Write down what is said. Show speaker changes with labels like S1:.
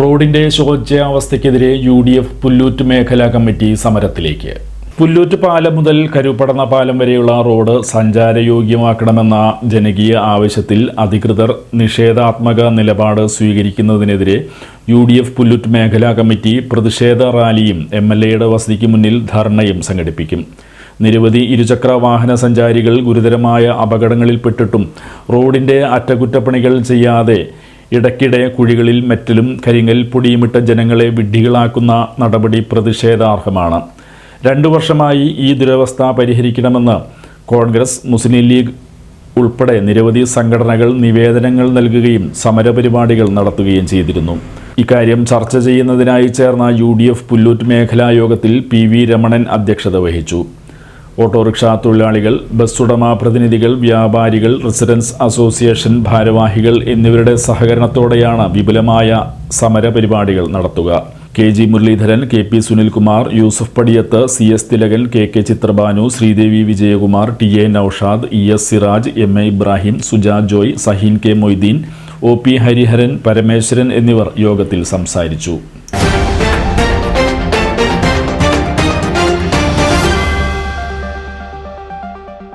S1: റോഡിന്റെ ശോച്യാവസ്ഥയ്ക്കെതിരെ U D F Pullut മേഖലാ കമ്മിറ്റി സമരത്തിലേക്ക്. പുല്ലൂറ്റ് പാലം മുതൽ കരുപടന പാലം വരെയുള്ള റോഡ് സഞ്ചാരയോഗ്യമാക്കണമെന്ന ജനകീയ ആവശ്യത്തിൽ അധികൃതർ നിഷേധാത്മക നിലപാട് സ്വീകരിക്കുന്നതിനെതിരെ യു ഡി എഫ് പുല്ലൂറ്റ് മേഖലാ കമ്മിറ്റി പ്രതിഷേധ റാലിയും എം എൽ എയുടെ വസതിക്ക് മുന്നിൽ ധർണയും സംഘടിപ്പിക്കും. നിരവധി ഇരുചക്ര വാഹന സഞ്ചാരികൾ ഗുരുതരമായ അപകടങ്ങളിൽപ്പെട്ടിട്ടും റോഡിന്റെ അറ്റകുറ്റപ്പണികൾ ചെയ്യാതെ ഇടയ്ക്കിടെ കുഴികളിൽ മെറ്റലും കരിങ്കൽ പൊടിയുമിട്ട ജനങ്ങളെ വിഡ്ഢികളാക്കുന്ന നടപടി പ്രതിഷേധാർഹമാണ്. രണ്ടു വർഷമായി ഈ ദുരവസ്ഥ പരിഹരിക്കണമെന്ന് കോൺഗ്രസ് മുസ്ലിം ലീഗ് ഉൾപ്പെടെ നിരവധി സംഘടനകൾ നിവേദനങ്ങൾ നൽകുകയും സമരപരിപാടികൾ നടത്തുകയും ചെയ്തിരുന്നു. ഇക്കാര്യം ചർച്ച ചെയ്യുന്നതിനായി ചേർന്ന യു ഡി എഫ് പുല്ലൂറ്റ് മേഖലാ യോഗത്തിൽ പി വി രമണൻ അധ്യക്ഷത വഹിച്ചു. ഓട്ടോറിക്ഷ തൊഴിലാളികൾ ബസ് ഉടമ പ്രതിനിധികൾ വ്യാപാരികൾ റെസിഡൻസ് അസോസിയേഷൻ ഭാരവാഹികൾ എന്നിവരുടെ സഹകരണത്തോടെയാണ് വിപുലമായ സമരപരിപാടികൾ നടത്തുക. K G Muraleedharan K P Sunilkumar Yusuf Padiyath C S Thilakan K K Chithrabhanu Sreedevi Vijayakumar T A Noushad E S Siraj M A Ibrahim Suja Joy Saheen K Moideen O P Hariharan Parameswaran എന്നിവർ യോഗത്തിൽ സംസാരിച്ചു.